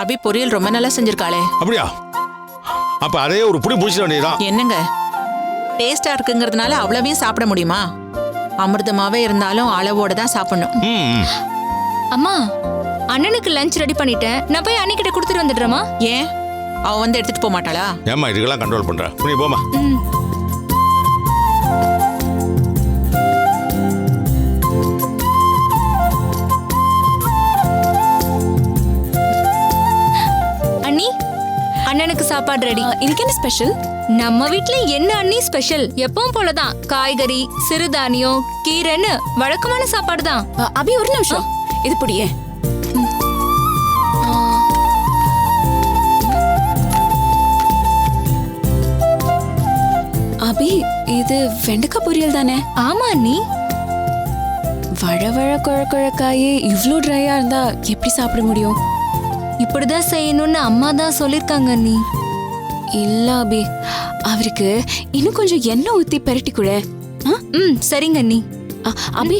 அபி பொரியல் ரொம்ப நல்லா செஞ்சிருக்காளே. அப்படியா? அப்ப அதே ஒரு புடி பிடிச்சிட வேண்டியதுதான். என்னங்க? டேஸ்டா இருக்குங்கிறதுனால அவ்வளவையும் சாப்பிட முடியுமா? அமிர்தமாவே இருந்தாலும் அளவோட தான் சாப்பிடணும். ம். அம்மா அண்ணனுக்கு லஞ்ச் ரெடி பண்ணிட்டேன். நான் போய் அண்ணிக்கிட்ட கொடுத்துட்டு வந்துடுறேம்மா. ஏன்? அவ வந்து எடுத்துட்டு போக மாட்டாளா ஏம்மா இதுக்கெல்லாம் கண்ட்ரோல் பண்ற? நீ போமா ம். சாப்பாடு ரெடி இன்னைக்கு என்ன ஸ்பெஷல் நம்ம வீட்ல என்ன அண்ணி ஸ்பெஷல் எப்பவும் போலதான். காய்கறி சிறுதானியம் கீரைன்னு வழக்கமான சாப்பாடு தான் அபி ஒரு நிமிஷம். இது புடியே. அபி இது வெண்டைக்காய் பொரியல் தானே? ஆமா அண்ணி. வழ வழ குழ குழக்காயே இவ்ளோ ட்ரையா இருந்தா எப்படி சாப்பிட முடியும்? இப்படிதான் செய்யணும்னு அம்மா தான் சொல்லிருக்காங்க அண்ணி. இல்ல அபி. அவருக்கு இன்னும் கொஞ்சம் எண்ணெய் ஊத்தி பெரட்டி கூட. ம் சரிங்க அண்ணி. அபி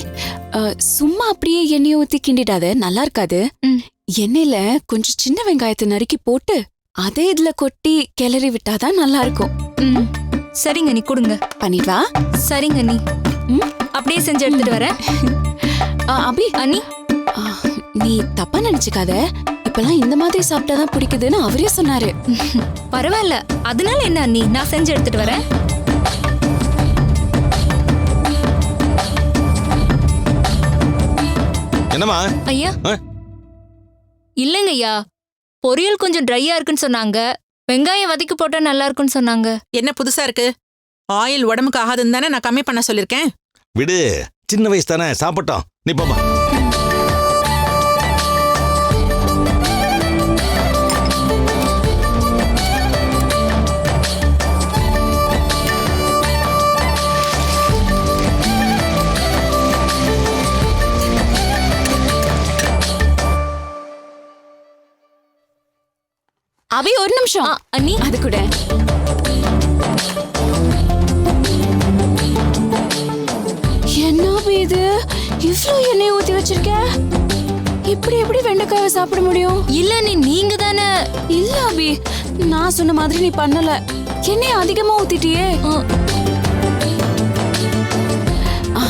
சும்மா அப்படியே எண்ணெயை ஊத்தி கிண்டிடாத நல்லா இருக்காது? ம். எண்ணெயில கொஞ்சம் சின்ன வெங்காயத்தை நறுக்கி போட்டு அதே இதுல கொட்டி கிளறி விட்டாதான் நல்லா இருக்கும் ம் சரிங்க அண்ணி கொடுங்க. பண்ணிடுவா? சரிங்க அண்ணி. ம்? அப்படியே செஞ்சு எடுத்துட்டு வரேன். ஆ, அபி. அண்ணி. ஆ, நீ தப்பா நினைச்சுக்காத. இப்பெல்லாம் இந்த மாதிரி சாப்பிட்டாதான் பிடிக்குதுன்னு அவரே சொன்னாரு. பரவாயில்ல. அதனால என்ன அண்ணி? நான் செஞ்சு எடுத்துட்டு வரேன். என்னம்மா? ஐயா. ஆ? இல்லைங்க ஐயா. பொரியல் கொஞ்சம் ட்ரையா இருக்குன்னு சொன்னாங்க. வெங்காயம் வதக்கி போட்டா நல்லா இருக்குன்னு சொன்னாங்க. என்ன புதுசா இருக்கு? ஆயில் உடம்புக்கு ஆகாதுன்னு தானே நான் கம்மி பண்ண சொல்லிருக்கேன் விடு. சின்ன வயசு தானே. சாப்பிட்டோம். நீ அபி ஒரு நிமிஷம். அண்ணி. அது கூட. என்ன இது? இவ்ளோ எண்ணெய் ஊத்தி வச்சிருக்க? இப்படி எப்படி வெண்டைக்காவை சாப்பிட முடியும்? இல்ல அண்ணி நீங்க தானே. இல்ல அபி. நான் சொன்ன மாதிரி நீ பண்ணல. எண்ணெய் அதிகமா ஊத்திட்டியே. ஆ,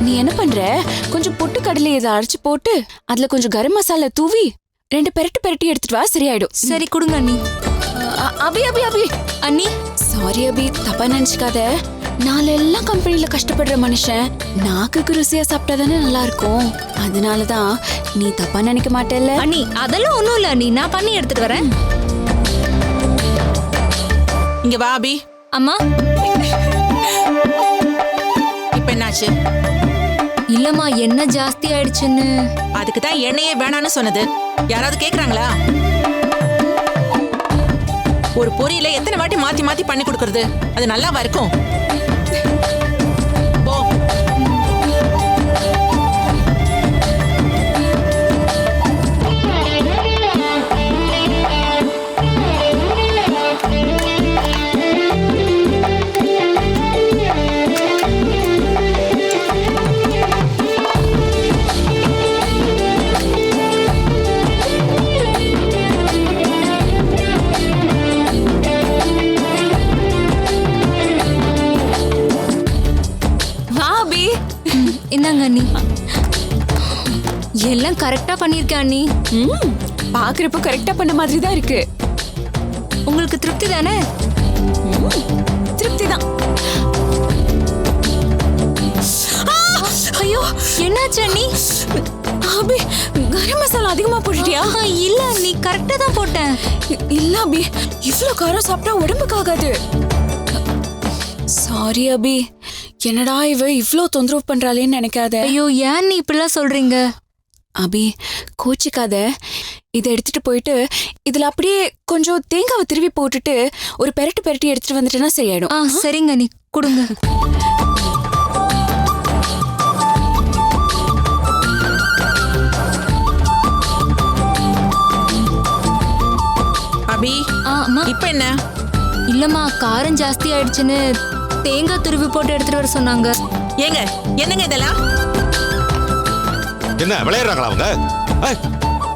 நீ என்ன பண்ற? கொஞ்சம் பொட்டு கடலை இதை அரைச்சு போட்டு அதுல கொஞ்சம் கரம் மசாலா தூவி ரெண்டு பெரட்டு பெரட்டி எடுத்துட்டு வா சரியாயிடும். சரி கொடுங்க அண்ணி. அபி அபி அபி. அண்ணி. சாரி அபி தப்பா நினைச்சுக்காத. நாளெல்லாம் கம்பெனில கஷ்டப்படுற மனுஷன் நாக்குக்கு ருசியா சாப்பிட்டா தானே நல்லா இருக்கும் அதனாலதான் நீ தப்பா நினைக்க மாட்டேல்ல? அண்ணி அதெல்லாம் ஒண்ணும் இல்ல அண்ணி. நான் பண்ணி எடுத்துட்டு வரேன். இங்க வா அபி. அம்மா. இப்ப என்னாச்சு? இல்லம்மா என்ன ஜாஸ்தி ஆயிடுச்சுன்னு? அதுக்கு தான் எண்ணெயே வேணான்னு சொன்னது. யாராவது கேக்குறாங்களா? ஒரு பொரியல எத்தனை வாட்டி மாத்தி மாத்தி பண்ணி கொடுக்கறது? அது நல்லாவா இருக்கும்? கரெக்டா பண்ணிருக்கேன் அண்ணி. ம், பாக்குறப்போ கரெக்டா பண்ண மாதிரி தான் இருக்கு. உங்களுக்கு திருப்தி தானே? திருப்தி தான். ஐயோ என்னாச்சு அண்ணி? அபி கரம் மசாலா அதிகமா போட்டுட்டியா? இல்ல அண்ணி கரெக்டா தான் போட்டேன். இல்ல அபி இவ்ளோ காரம் சாப்பிட்டா உடம்புக்கு ஆகாது. சாரி அபி என்னடா இவ இவ்ளோ தொந்தரவு பண்றாளேன்னு நினைக்காத. ஐயோ ஏன் நீ இப்படிலாம் சொல்றீங்க? அபி கோச்சிக்காத. இதை எடுத்துட்டு போயிட்டு இதுல அப்படியே கொஞ்சம் தேங்காவை திருவி போட்டுட்டு ஒரு பெரட்டு பெரட்டி எடுத்துட்டு வந்துட்டேன்னா சரியாயிடும். ஆ சரிங்க அண்ணி. கொடுங்க. அபி ஆ அம்மா. இப்ப என்ன? இல்லம்மா காரம் ஜாஸ்தி ஆயிடுச்சுன்னு தேங்காய் துருவி போட்டு எடுத்துட்டு வர சொன்னாங்க. ஏங்க என்னங்க இதெல்லாம்? என்ன விளையாடுறாங்களா அவங்க?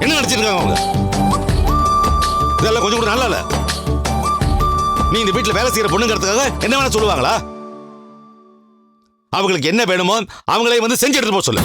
என்ன நடிச்சிருக்காங்க அவங்க? இதெல்லாம் கொஞ்சம் கூட நல்லா இல்ல. நீ இந்த வீட்டில் வேலை செய்யற பொண்ணுங்கிறதுக்காக என்ன வேணா சொல்லுவாங்களா? அவங்களுக்கு என்ன வேணுமோ அவங்களே வந்து செஞ்சு எடுத்து போக சொல்லு.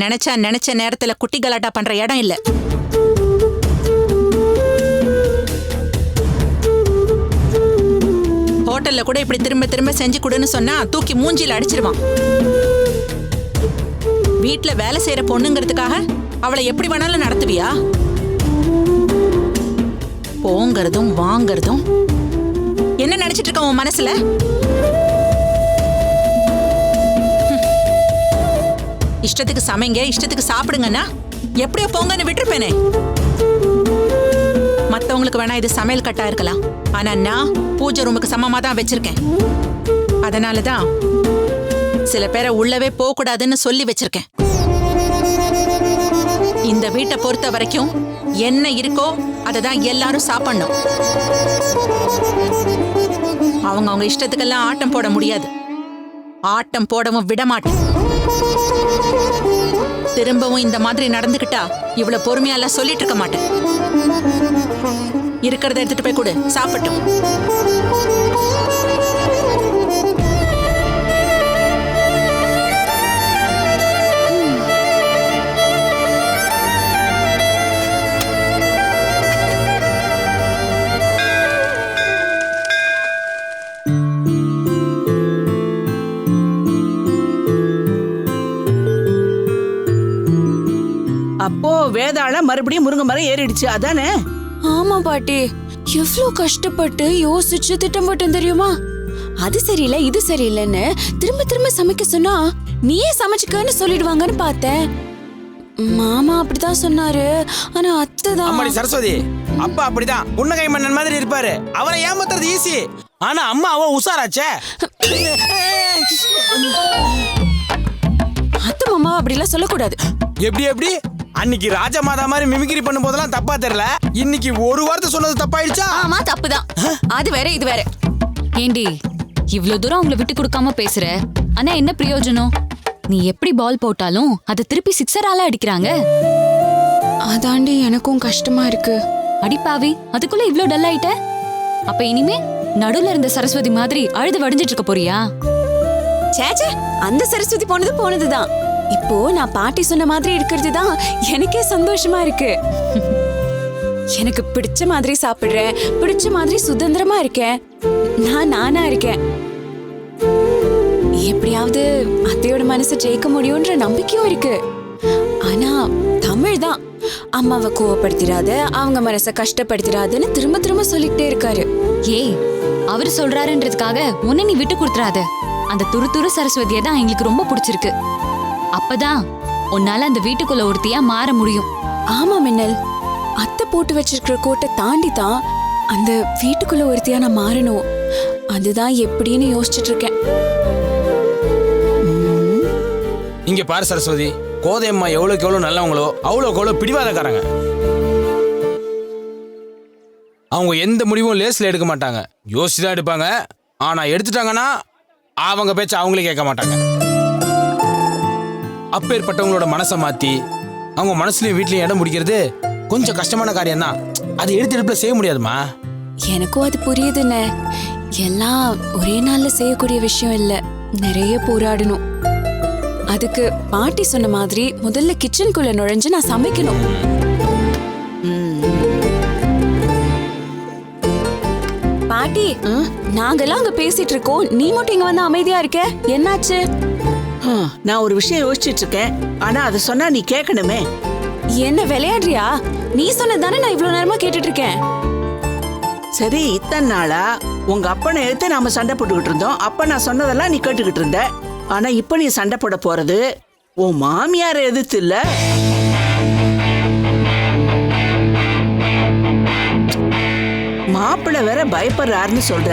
நினைச்சா நினைச்ச நேரத்துல குட்டி கலாட்டா பண்ற இடம் இல்ல. ஹோட்டல்ல கூட இப்படி திரும்ப திரும்ப செஞ்சு கொடுன்னு சொன்னா தூக்கி மூஞ்சில அடிச்சிருவான். வீட்டுல வேலை செய்யற பொண்ணுங்கிறதுக்காக அவளை எப்படி வேணாலும் நடத்துவியா? போங்கிறதும் வாங்கறதும். என்ன நினைச்சிட்டு இருக்க உன் மனசுல? இஷ்டத்துக்கு சமைங்க இஷ்டத்துக்கு சாப்பிடுங்கன்னா எப்படியோ போங்கன்னு விட்டுருப்பேனே. மற்றவங்களுக்கு வேணா இது சமையல் கட்டா இருக்கலாம். ஆனா நான் பூஜை ரூமுக்கு சமமா தான் வச்சிருக்கேன். அதனால தான் சில பேரை உள்ளவே போகக்கூடாதுன்னு சொல்லி வச்சிருக்கேன். இந்த வீட்டை பொறுத்த வரைக்கும் என்ன இருக்கோ அதை தான் எல்லாரும் சாப்பிடணும். அவங்க அவங்க இஷ்டத்துக்கெல்லாம் ஆட்டம் போட முடியாது. ஆட்டம் போடவும் விட மாட்டேன். திரும்பவும் இந்த மாதிரி நடந்துக்கிட்டா இவ்வளவு பொறுமையால சொல்லிட்டு இருக்க மாட்டேன். இருக்கிறத எடுத்துட்டு போய் கொடு. சாப்பிட்டும். அப்போ வேதாள மறுபடியும் முருங்கை மரம் ஏறிடுச்சு. அதானே? ஆமா பாட்டி. எவ்வளவு கஷ்டப்பட்டு யோசிச்சு திட்டம் போட்டேன் தெரியுமா? அது சரியில்லை இது சரியில்லைன்னு திரும்ப திரும்ப சமைக்க சொன்னா நீயே சமைச்சுக்கன்னு சொல்லிடுவாங்கன்னு பார்த்தேன். மாமா அப்படிதான் சொன்னாரு. ஆனா அத்தை அம்மாடி தான் சரஸ்வதி அப்பா அப்படிதான். புன்னகை மன்னன் மாதிரி இருப்பாரு. அவரை ஏமாத்துறது ஈஸி ஆனா அம்மா அவ உசாராச்சே அத்தை மாமா அப்படிலாம் சொல்லக்கூடாது. எப்படி எப்படி? அன்னைக்கு ராஜமாதா மாதிரி மிமிக்ரி பண்ணும் போதெல்லாம் தப்பா தெரியல. இன்னைக்கு ஒரு வார்த்தை சொன்னது தப்பாயிடுச்சா? ஆமா தப்புதான். அது வேற இது வேற. ஏண்டி இவ்ளோ தூரம் அவங்கள விட்டு கொடுக்காம பேசுற? ஆனா என்ன பிரயோஜனம்? நீ எப்படி பால் போட்டாலும் அதை திருப்பி சிக்ஸரால அடிக்கிறாங்க? அதாண்டி எனக்கும் கஷ்டமா இருக்கு. அடிப்பாவி அதுக்குள்ள இவ்ளோ டல் ஆயிட்ட? அப்ப இனிமே நடுவுல இருந்த சரஸ்வதி மாதிரி அழுது வடிஞ்சிட்டு இருக்க போறியா? சேச்சே அந்த சரஸ்வதி போனது போனதுதான். இப்போ நான் பாட்டி சொன்ன மாதிரி இருக்கிறது தான் எனக்கே சந்தோஷமா இருக்கு. எனக்கு பிடிச்ச மாதிரி சாப்பிடுறேன் பிடிச்ச மாதிரி சுதந்திரமா இருக்கேன். நான் நானா இருக்கேன். எப்படியாவது அத்தையோட மனசை ஜெயிக்க முடியும்ன்ற நம்பிக்கையும் இருக்கு. ஆனா தமிழ் தான். அம்மாவை கோவப்படுத்திடாத அவங்க மனசை கஷ்டப்படுத்திடாதுன்னு திரும்ப திரும்ப சொல்லிக்கிட்டே இருக்காரு. ஏய் அவர் சொல்றாருன்றதுக்காக உன்னை நீ விட்டு கொடுத்துறாத. அந்த துரு துரு சரஸ்வதியை தான் எங்களுக்கு ரொம்ப பிடிச்சிருக்கு. அப்பதான் உன்னால அந்த வீட்டுக்குள்ள ஒருத்தியா மாற முடியும். ஆமா மின்னல். அத்தை போட்டு வச்சிருக்கிற கோட்டை தாண்டி தான் அந்த வீட்டுக்குள்ள ஒருத்தியா நான் மாறணும். அதுதான் எப்படின்னு யோசிச்சுட்டு இருக்கேன் இங்க பாரு சரஸ்வதி கோதையம்மா எவ்வளவுக்கு எவ்வளவு நல்லவங்களோ அவ்வளோக்கு எவ்வளவு பிடிவாதக்காரங்க. அவங்க எந்த முடிவும் லேஸ்ல எடுக்க மாட்டாங்க. யோசிச்சு தான் எடுப்பாங்க. ஆனா எடுத்துட்டாங்கன்னா அவங்க பேச்ச அவங்களே கேட்க மாட்டாங்க. அப்பேற்பட்டவங்களோட மனசை மாற்றி அவங்க மனசுலையும் வீட்லையும் இடம் பிடிக்கிறது கொஞ்சம் கஷ்டமான காரியம் தான் அது எடுத்து எடுப்பில் செய்ய முடியாதுமா? எனக்கும் அது புரியுதுண்ணே. எல்லாம் ஒரே நாளில் செய்யக்கூடிய விஷயம் இல்லை. நிறைய போராடணும். அதுக்கு பாட்டி சொன்ன மாதிரி முதல்ல கிச்சனுக்குள்ள நுழைஞ்சு நான் சமைக்கணும். பாட்டி நாங்கெல்லாம் அங்க பேசிட்டு இருக்கோம். நீ மட்டும் இங்க வந்து அமைதியா இருக்க. என்னாச்சு? நான் ஒரு விஷயம் யோசிச்சிட்டு இருக்கேன் ஆனா அதை சொன்னா நீ கேட்கணுமே. என்ன விளையாடுறியா? நீ சொன்னதானே நான் இவ்வளவு நேரமா கேட்டுட்டு இருக்கேன் சரி இத்தனை நாளா உங்க அப்பனை எடுத்து நாம சண்டை போட்டுக்கிட்டு இருந்தோம். அப்ப நான் சொன்னதெல்லாம் நீ கேட்டுக்கிட்டு இருந்த. ஆனா இப்ப நீ சண்டை போட போறது உன் மாமியாரை எதிர்த்து இல்ல? மாப்பிள்ளை வேற பயப்படுறாருன்னு சொல்ற.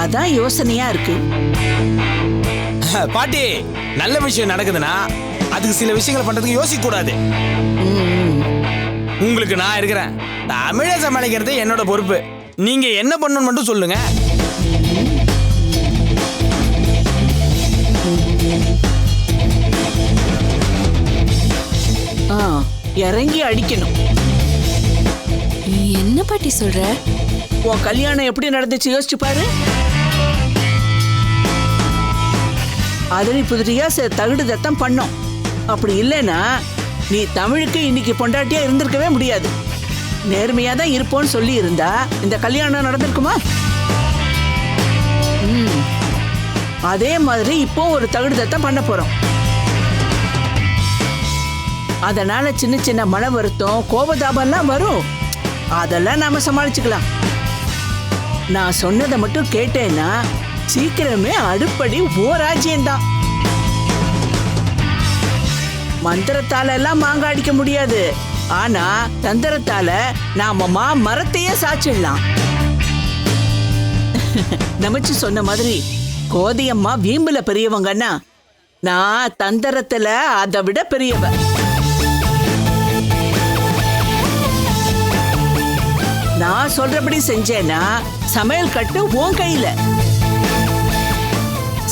அதான் யோசனையா இருக்கு. பாட்டி நல்ல விஷயம் நடக்குதுன்னா அதுக்கு சில விஷயங்களை பண்றதுக்கு யோசிக்க கூடாது உங்களுக்கு நான் இருக்கிறேன். தமிழை சமாளிக்கிறது என்னோட பொறுப்பு. நீங்க என்ன பண்ணணும்னு மட்டும் சொல்லுங்க. ஆ, இறங்கி அடிக்கணும். நீ என்ன பாட்டி சொல்ற? உன் கல்யாணம் எப்படி நடந்துச்சு? யோசிச்சு பாரு. அது புதிரியா ச- தகுடு தத்தம் பண்ணோம். அப்படி இல்லைன்னா நீ தமிழுக்கு இன்னைக்கு பொண்டாட்டியா இருந்திருக்கவே முடியாது. நேர்மையா தான் இருப்போன்னு சொல்லி இருந்தா இந்த கல்யாணம் நடந்திருக்குமா? அதே மாதிரி இப்போ ஒரு தகுடு தத்தம் பண்ண போறோம். அதனால சின்ன சின்ன மன வருத்தம் கோபதாபம்லாம் வரும். அதெல்லாம் நாம சமாளிச்சுக்கலாம். நான் சொன்னதை மட்டும் கேட்டேன்னா சீக்கிரமே அடுப்படி ஓ மந்திரத்தால எல்லாம் மாங்காய் அடிக்க முடியாது. ஆனா தந்திரத்தால நாம மா மரத்தையே சாச்சிடலாம். நமச்சு சொன்ன மாதிரி கோதையம்மா வீம்புல பெரியவங்கன்னா நான் தந்திரத்துல அதை விட பெரியவ. நான் சொல்றபடி செஞ்சேன்னா சமையல் கட்டு உன் கையில.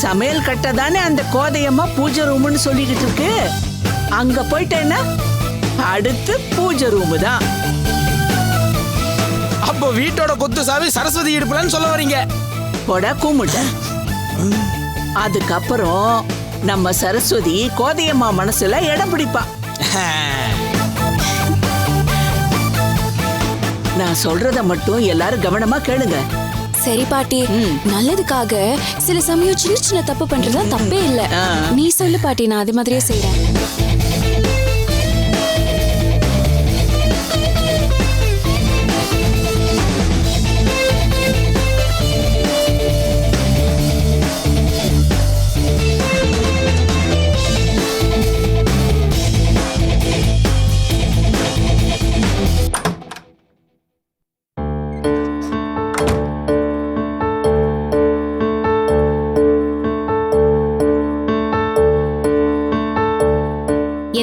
சமையல் கட்ட தானே அந்த கோதையம்மா பூஜை ரூம்னு சொல்லிக்கிட்டு இருக்கு. அங்க போயிட்டேன்னா அடுத்து பூஜை ரூமு தான் அப்போ வீட்டோட கொத்து சாவி சரஸ்வதி இடுப்புலன்னு சொல்ல வரீங்க. கொட கூமுட்ட. அதுக்கப்புறம் நம்ம சரஸ்வதி கோதையம்மா மனசுல இடம் பிடிப்பா. நான் சொல்றத மட்டும் எல்லாரும் கவனமா கேளுங்க. சரி பாட்டி. நல்லதுக்காக சில சமயம் சின்ன சின்ன தப்பு பண்றதா தப்பே இல்ல. நீ சொல்லு பாட்டி நான் அதே மாதிரியே செய்றேன்.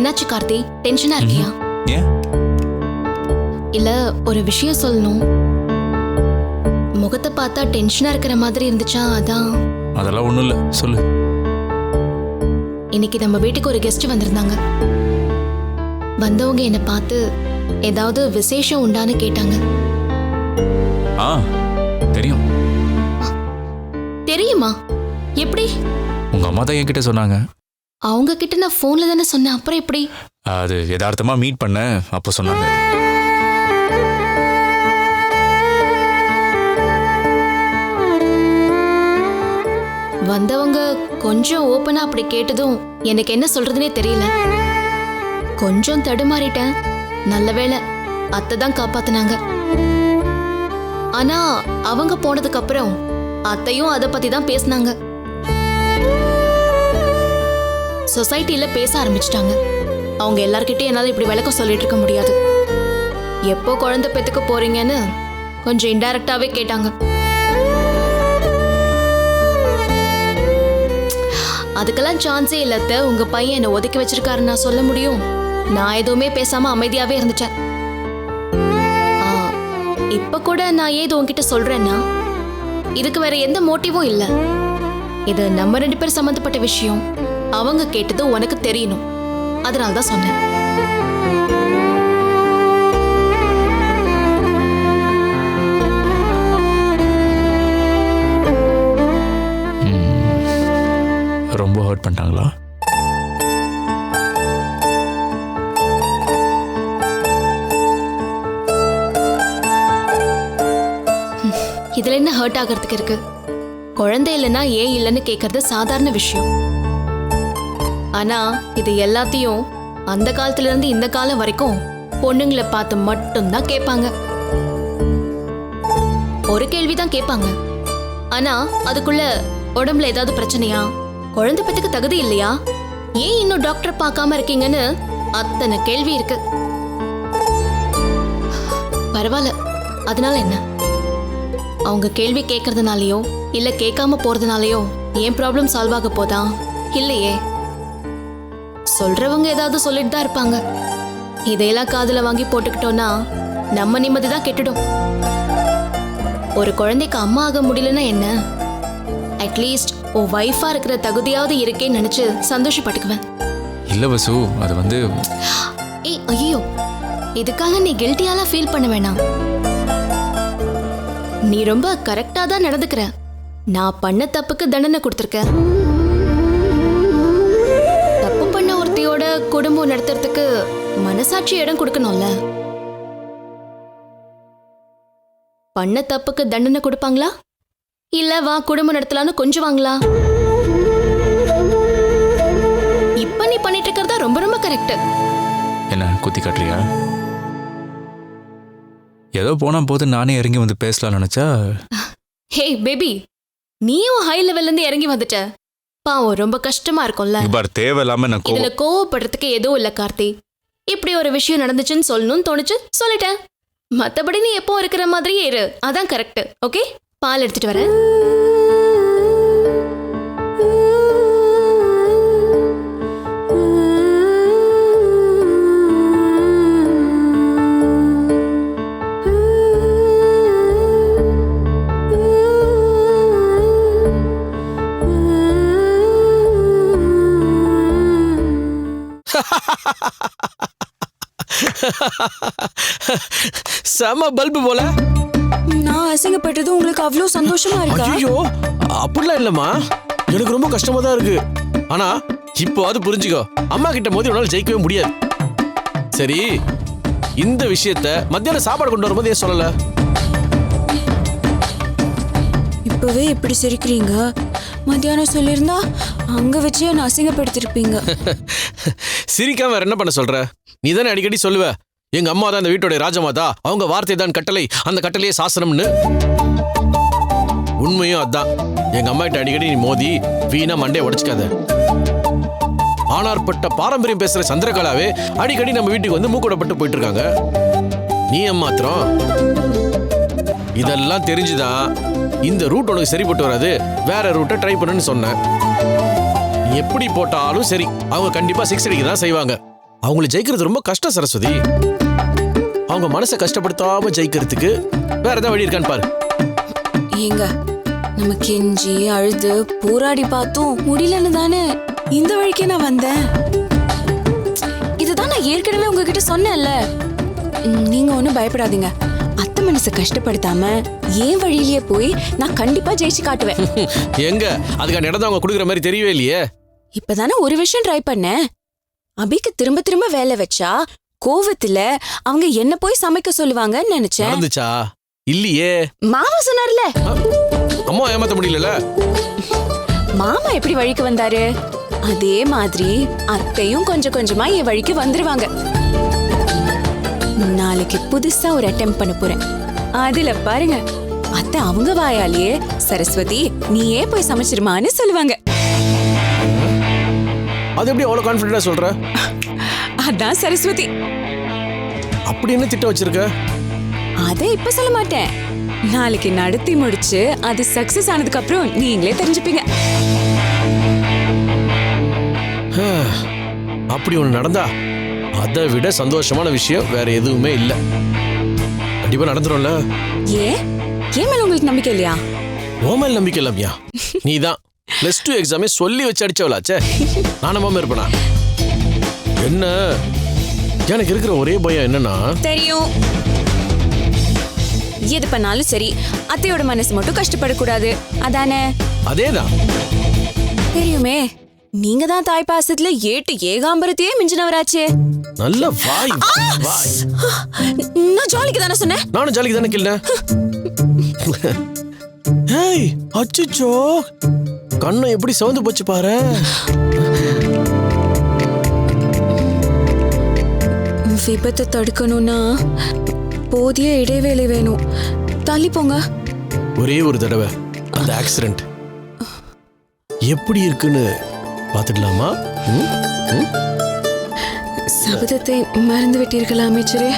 என்னாச்சு கார்த்தி? டென்ஷனா இருக்கியா? ஏன்? இல்ல ஒரு விஷயம் சொல்லணும். முகத்தை பார்த்தா டென்ஷனா இருக்கிற மாதிரி இருந்துச்சா? அதான். அதெல்லாம் ஒன்றும் இல்லை. சொல்லு. இன்னைக்கு நம்ம வீட்டுக்கு ஒரு கெஸ்ட் வந்திருந்தாங்க. வந்தவங்க என்னை பார்த்து ஏதாவது விசேஷம் உண்டான்னு கேட்டாங்க. ஆ தெரியும். தெரியுமா? எப்படி? உங்கள் அம்மா தான் என்கிட்ட சொன்னாங்க. அவங்க கிட்ட நான் போன்ல தானே சொன்னேன். அப்புறம் எப்படி? அது யதார்த்தமாக மீட் பண்ண அப்போ சொன்னாங்க. வந்தவங்க கொஞ்சம் ஓப்பனா அப்படி கேட்டதும் எனக்கு என்ன சொல்றதுனே தெரியல. கொஞ்சம் தடுமாறிட்டேன். நல்ல வேளை அத்தை தான் காப்பாத்துனாங்க. ஆனா அவங்க போனதுக்கு அப்புறம் அத்தையும் அதை பத்தி தான் பேசினாங்க. சொசைட்டியில் பேச ஆரம்பிச்சிட்டாங்க. அவங்க எல்லார்கிட்டயும் என்னால் இப்படி விளக்கம் சொல்லிட்டு இருக்க முடியாது. எப்போ குழந்தை பெற்றுக்க போறீங்கன்னு கொஞ்சம் இன்டைரக்டாகவே கேட்டாங்க. அதுக்கெல்லாம் சான்ஸே இல்லத்த உங்க பையன் என்னை ஒதுக்கி வச்சிருக்காருன்னு நான் சொல்ல முடியும். நான் எதுவுமே பேசாம அமைதியாவே இருந்துட்டேன். ஆ, இப்ப கூட நான் ஏது உங்ககிட்ட சொல்றேன்னா இதுக்கு வேற எந்த மோட்டிவும் இல்லை. இது நம்ம ரெண்டு பேரும் சம்மந்தப்பட்ட விஷயம். அவங்க கேட்டது உனக்கு தெரியணும். அதனால தான் சொன்னேன் ரொம்ப ஹர்ட் பண்ணிட்டாங்களா? இதுல என்ன ஹர்ட் ஆகிறதுக்கு இருக்கு? குழந்தை இல்லைன்னா ஏன் இல்லைன்னு கேட்கறது சாதாரண விஷயம். ஆனா இது எல்லாத்தையும் அந்த காலத்துல இருந்து இந்த காலம் வரைக்கும் பொண்ணுங்களை பார்த்து மட்டும்தான் கேட்பாங்க. ஒரு கேள்விதான் கேட்பாங்க. ஆனா அதுக்குள்ள உடம்புல ஏதாவது பிரச்சனையா? குழந்தை பத்துக்கு தகுதி இல்லையா? ஏன் இன்னும் டாக்டர் பார்க்காம இருக்கீங்கன்னு அத்தனை கேள்வி இருக்கு. பரவாயில்ல. அதனால என்ன? அவங்க கேள்வி கேட்கறதுனாலயோ இல்ல கேட்காம போறதுனாலயோ ஏன் ப்ராப்ளம் சால்வ் ஆக போதா? இல்லையே. சொல்றவங்க ஏதாவது சொல்லிட்டு தான் இருப்பாங்க. இதையெல்லாம் காதுல வாங்கி போட்டுக்கிட்டோம்னா நம்ம நிம்மதி தான் கெட்டுடும். ஒரு குழந்தைக்கு அம்மா ஆக முடியலன்னா என்ன? அட்லீஸ்ட் உன் ஒய்ஃபா இருக்கிற தகுதியாவது இருக்கேன்னு நினைச்சு சந்தோஷப்பட்டுக்குவேன். இல்லை வசு அது வந்து ஏய் ஐயோ இதுக்காக நீ கில்ட்டியாலாம் ஃபீல் பண்ண வேணாம். நீ ரொம்ப கரெக்டா தான் நடந்துக்கிற. நான் பண்ண தப்புக்கு தண்டனை கொடுத்துருக்கேன் குடும்பம் நடத்துறதுக்கு மனசாட்சி இடம் கொடுக்கணும்ல? பண்ண தப்புக்கு தண்டனை கொடுப்பாங்களா? இல்ல வா குடும்பம் நடத்தலாம்னு கொஞ்சுவாங்களா இப்ப நீ பண்ணிட்டு இருக்கிறதா ரொம்ப ரொம்ப கரெக்ட் என்ன குத்தி காட்டுறியா? ஏதோ போனா போது நானே இறங்கி வந்து பேசலாம்னு நினச்சா? ஹே பேபி நீயும் ஹை லெவல்ல இருந்து இறங்கி வந்துட்ட. பாவம் ரொம்ப கஷ்டமா இருக்கும்ல. பார் தேவையில்லாம நான் இதுல கோவப்படுறதுக்கு எதுவும் இல்ல கார்த்தி. இப்படி ஒரு விஷயம் நடந்துச்சுன்னு சொல்லணும்னு தோணுச்சு சொல்லிட்டேன். மத்தபடி நீ எப்போ இருக்கிற மாதிரியே இரு. அதான் கரெக்ட் ஓகே பால் எடுத்துட்டு வரேன். செம பல்பு போல. நான் அசிங்கப்பட்டது உங்களுக்கு அவ்வளோ சந்தோஷமா இருக்கா? ஐயோ அப்படிலாம் இல்லம்மா. எனக்கு ரொம்ப கஷ்டமா தான் இருக்கு. ஆனா இப்போ அது புரிஞ்சுக்கோ. அம்மா கிட்ட மோதி உன்னால ஜெயிக்கவே முடியாது. சரி இந்த விஷயத்த மத்தியானம் சாப்பாடு கொண்டு வரும்போது ஏன் சொல்லல? இப்பவே இப்படி சிரிக்கிறீங்க. மத்தியானம் சொல்லியிருந்தா அங்க வச்சே நான் அசிங்கப்படுத்திருப்பீங்க. சிரிக்காம வேற என்ன பண்ண சொல்ற? நீ தானே அடிக்கடி சொல்லுவ. எங்க அம்மா தான் இந்த வீட்டுடைய ராஜமாதா. அவங்க வார்த்தை தான் கட்டளை. அந்த கட்டளையே சாசனம்னு. உண்மையும் அதான். எங்க அம்மா கிட்ட அடிக்கடி நீ மோதி வீணா மண்டே உடைச்சிக்காத. ஆனார்பட்ட பாரம்பரியம் பேசுற சந்திரகலாவே அடிக்கடி நம்ம வீட்டுக்கு வந்து மூக்கூடப்பட்டு போயிட்டு இருக்காங்க நீ மாத்திரம்? இதெல்லாம் தெரிஞ்சுதான் இந்த ரூட் உனக்கு சரிப்பட்டு வராது. வேற ரூட்டை ட்ரை பண்ணுன்னு சொன்னேன். எப்படி போட்டாலும் சரி. அவங்க கண்டிப்பா சிக்ஸ் அடிக்க தான் செய்வாங்க. அவங்களை ஜெயிக்கிறது ரொம்ப கஷ்டம் சரஸ்வதி. அவங்க மனசை கஷ்டப்படுத்தாம ஜெயிக்கிறதுக்கு வேற ஏதாவது வழி இருக்கான்னு பாரு. ஏங்க நம்ம கெஞ்சி அழுது போராடி பார்த்தும். முடியலன்னு தானே? இந்த வழிக்கே நான் வந்தேன். இதுதான் நான் ஏற்கனவே உங்ககிட்ட சொன்னேன்ல. நீங்க ஒன்றும் பயப்படாதீங்க. அத்தை மனசை கஷ்டப்படுத்தாம ஏன் வழியிலேயே போய் நான் கண்டிப்பா ஜெயிச்சு காட்டுவேன். எங்க? அதுக்கான இடம் தான் அவங்க கொடுக்குற மாதிரி தெரியவே இல்லையே. இப்பதானே ஒரு விஷயம் ட்ரை பண்ணேன். அபிக்கு திரும்ப திரும்ப வேலை வச்சா கோவத்துல அவங்க என்ன போய் சமைக்க சொல்லுவாங்கன்னு நினைச்சேன். நடந்துச்சா? இல்லையே. மாமா சொன்னார்ல. அம்மா ஏமாத்த முடியல மாமா எப்படி வழிக்கு வந்தாரு? அதே மாதிரி அத்தையும் கொஞ்சம் கொஞ்சமா என் வழிக்கு வந்துருவாங்க. நாளைக்கு புதுசா ஒரு அட்டெம்ப் பண்ண போறேன். அதுல பாருங்க. அத்தை அவங்க வாயாலேயே சரஸ்வதி நீயே போய் சமைச்சிருமான்னு சொல்லுவாங்க. அது எப்படி அவ்வளவு கான்பிடண்டா சொல்ற? அதான் சரஸ்வதி. அப்படி என்ன திட்டம் வச்சிருக்க? அதை இப்ப சொல்ல மாட்டேன். நாளைக்கு நடத்தி முடிச்சு அது சக்சஸ் ஆனதுக்கு அப்புறம் நீங்களே தெரிஞ்சுப்பீங்க. அப்படி ஒண்ணு நடந்தா அதை விட சந்தோஷமான விஷயம் வேற எதுவுமே இல்ல. கண்டிப்பா நடந்துரும்ல? ஏன் ஏன் மேல உங்களுக்கு நம்பிக்கை இல்லையா? ஓமல் நம்பிக்கை இல்லம்யா நீ தான் பிளஸ் டூ எக்ஸாமே சொல்லி வச்சு அடிச்சவளாச்சே. நானமாம இருப்பனா? என்ன? எனக்கு இருக்கிற ஒரே பயம் என்னன்னா தெரியும். எது பண்ணாலும் சரி அத்தையோட மனசு மட்டும் கஷ்டப்படக்கூடாது. அதானே? அதேதான். தெரியுமே நீங்க தான் தாய் பாசத்துல ஏட்டு ஏகாம்பரத்தையே மிஞ்சினவராச்சே. நல்ல வாய் நான் ஜாலிக்கு தானே சொன்னேன்? நானும் ஜாலிக்கு தானே கிள்ளேன் ஏய் அச்சச்சோ. கண்ணம் எப்படி சிவந்து போச்சு பாரு. விபத்தை தடுக்கணும்னா போதிய இடைவேளை வேணும். தள்ளி போங்க. ஒரே ஒரு தடவை. அந்த ஆக்சிடென்ட் எப்படி இருக்குன்னு பார்த்துடலாமா ம்? ம்? சபதத்தை மறந்து விட்டீர்களா அமைச்சரே?